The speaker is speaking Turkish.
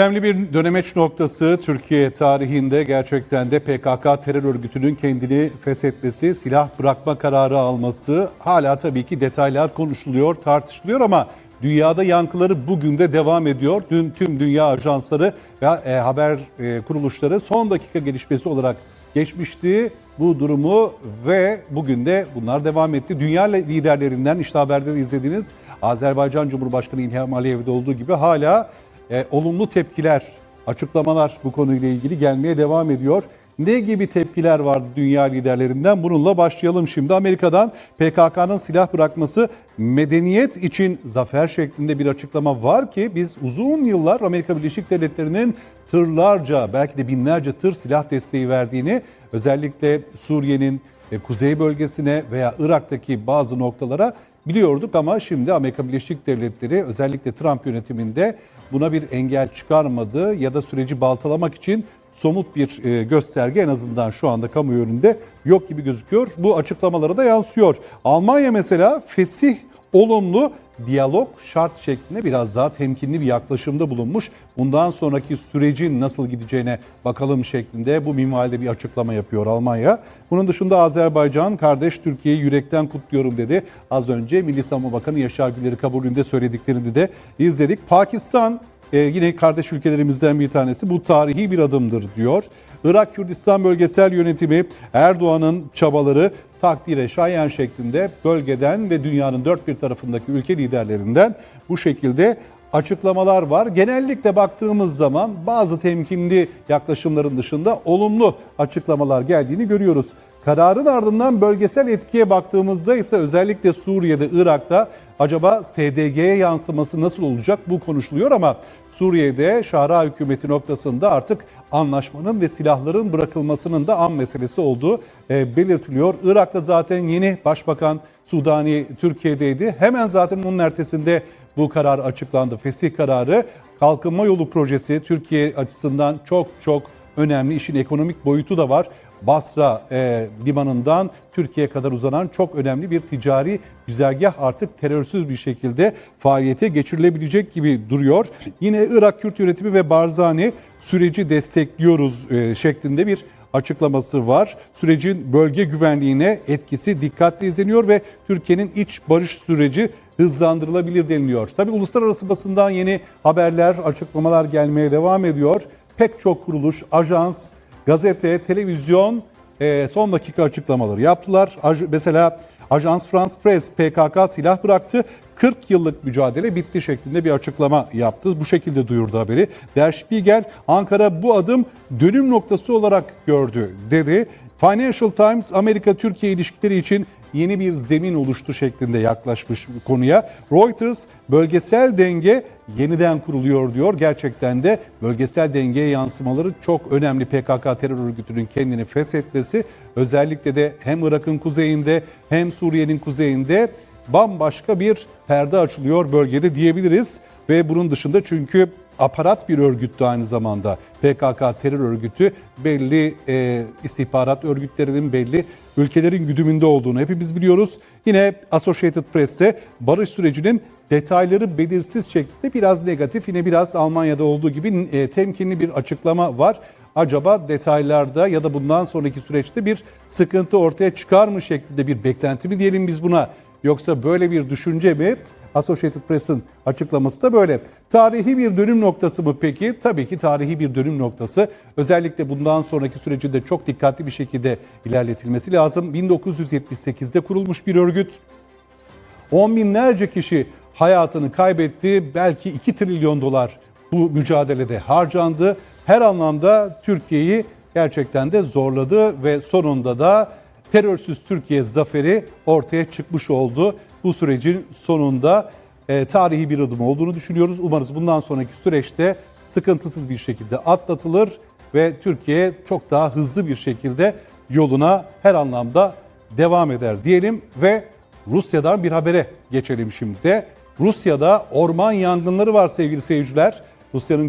Önemli bir dönemeç noktası Türkiye tarihinde gerçekten de PKK terör örgütünün kendini feshetmesi, silah bırakma kararı alması hala tabii ki detaylar konuşuluyor, tartışılıyor ama dünyada yankıları bugün de devam ediyor. Dün tüm dünya ajansları ve e, haber e, kuruluşları son dakika gelişmesi olarak geçmişti bu durumu ve bugün de bunlar devam etti. Dünya liderlerinden işte haberde de izlediğiniz Azerbaycan Cumhurbaşkanı İlham Aliyev'de olduğu gibi hala e, olumlu tepkiler, açıklamalar bu konuyla ilgili gelmeye devam ediyor. Ne gibi tepkiler vardı dünya liderlerinden? Bununla başlayalım şimdi. Amerika'dan PKK'nın silah bırakması medeniyet için zafer şeklinde bir açıklama var ki biz uzun yıllar Amerika Birleşik Devletleri'nin tırlarca belki de binlerce tır silah desteği verdiğini özellikle Suriye'nin e, kuzey bölgesine veya Irak'taki bazı noktalara biliyorduk ama şimdi Amerika Birleşik Devletleri özellikle Trump yönetiminde buna bir engel çıkarmadı ya da süreci baltalamak için somut bir e, gösterge en azından şu anda kamuoyu önünde yok gibi gözüküyor. Bu açıklamalara da yansıyor. Almanya mesela fesih olumlu diyalog şart şeklinde biraz daha temkinli bir yaklaşımda bulunmuş. Bundan sonraki sürecin nasıl gideceğine bakalım şeklinde bu minvalde bir açıklama yapıyor Almanya. Bunun dışında Azerbaycan kardeş Türkiye'yi yürekten kutluyorum dedi. Az önce Milli Savunma Bakanı Yaşar Güler'i kabulünde söylediklerini de izledik. Pakistan ee, yine kardeş ülkelerimizden bir tanesi bu tarihi bir adımdır diyor. Irak Kürdistan Bölgesel Yönetimi Erdoğan'ın çabaları takdire şayan şeklinde bölgeden ve dünyanın dört bir tarafındaki ülke liderlerinden bu şekilde açıklamalar var. Genellikle baktığımız zaman bazı temkinli yaklaşımların dışında olumlu açıklamalar geldiğini görüyoruz. Kararın ardından bölgesel etkiye baktığımızda ise özellikle Suriye'de, Irak'ta acaba SDG'ye yansıması nasıl olacak bu konuşuluyor ama Suriye'de Şara hükümeti noktasında artık anlaşmanın ve silahların bırakılmasının da an meselesi olduğu e, belirtiliyor. Irak'ta zaten yeni Başbakan Sudani Türkiye'deydi. Hemen zaten onun ertesinde bu karar açıklandı. Fesih kararı kalkınma yolu projesi Türkiye açısından çok çok önemli. İşin ekonomik boyutu da var. Basra e, limanından Türkiye'ye kadar uzanan çok önemli bir ticari güzergah artık terörsüz bir şekilde faaliyete geçirilebilecek gibi duruyor. Yine Irak Kürt yönetimi ve Barzani süreci destekliyoruz e, şeklinde bir açıklaması var. Sürecin bölge güvenliğine etkisi dikkatli izleniyor ve Türkiye'nin iç barış süreci hızlandırılabilir deniliyor. Tabii uluslararası basından yeni haberler, açıklamalar gelmeye devam ediyor. Pek çok kuruluş, ajans, gazete, televizyon e, son dakika açıklamaları yaptılar. Mesela Ajans France Press PKK silah bıraktı. 40 yıllık mücadele bitti şeklinde bir açıklama yaptı. Bu şekilde duyurdu haberi. Der Spiegel Ankara bu adım dönüm noktası olarak gördü dedi. Financial Times Amerika-Türkiye ilişkileri için yeni bir zemin oluştu şeklinde yaklaşmış konuya. Reuters bölgesel denge yeniden kuruluyor diyor. Gerçekten de bölgesel dengeye yansımaları çok önemli. PKK terör örgütünün kendini feshetmesi özellikle de hem Irak'ın kuzeyinde hem Suriye'nin kuzeyinde bambaşka bir perde açılıyor bölgede diyebiliriz. Ve bunun dışında çünkü aparat bir örgüttü aynı zamanda. PKK terör örgütü belli e, istihbarat örgütlerinin belli ülkelerin güdümünde olduğunu hepimiz biliyoruz. Yine Associated Press'te barış sürecinin detayları belirsiz şeklinde biraz negatif yine biraz Almanya'da olduğu gibi e, temkinli bir açıklama var. Acaba detaylarda ya da bundan sonraki süreçte bir sıkıntı ortaya çıkar mı şeklinde bir beklenti mi diyelim biz buna yoksa böyle bir düşünce mi? Associated Press'ın açıklaması da böyle. Tarihi bir dönüm noktası mı peki? Tabii ki tarihi bir dönüm noktası. Özellikle bundan sonraki süreci de çok dikkatli bir şekilde ilerletilmesi lazım. 1978'de kurulmuş bir örgüt. On binlerce kişi hayatını kaybetti. Belki 2 trilyon dolar bu mücadelede harcandı. Her anlamda Türkiye'yi gerçekten de zorladı ve sonunda da terörsüz Türkiye zaferi ortaya çıkmış oldu. Bu sürecin sonunda e, tarihi bir adım olduğunu düşünüyoruz. Umarız bundan sonraki süreçte sıkıntısız bir şekilde atlatılır ve Türkiye çok daha hızlı bir şekilde yoluna her anlamda devam eder diyelim ve Rusya'dan bir habere geçelim şimdi de. Rusya'da orman yangınları var sevgili seyirciler. Rusya'nın güney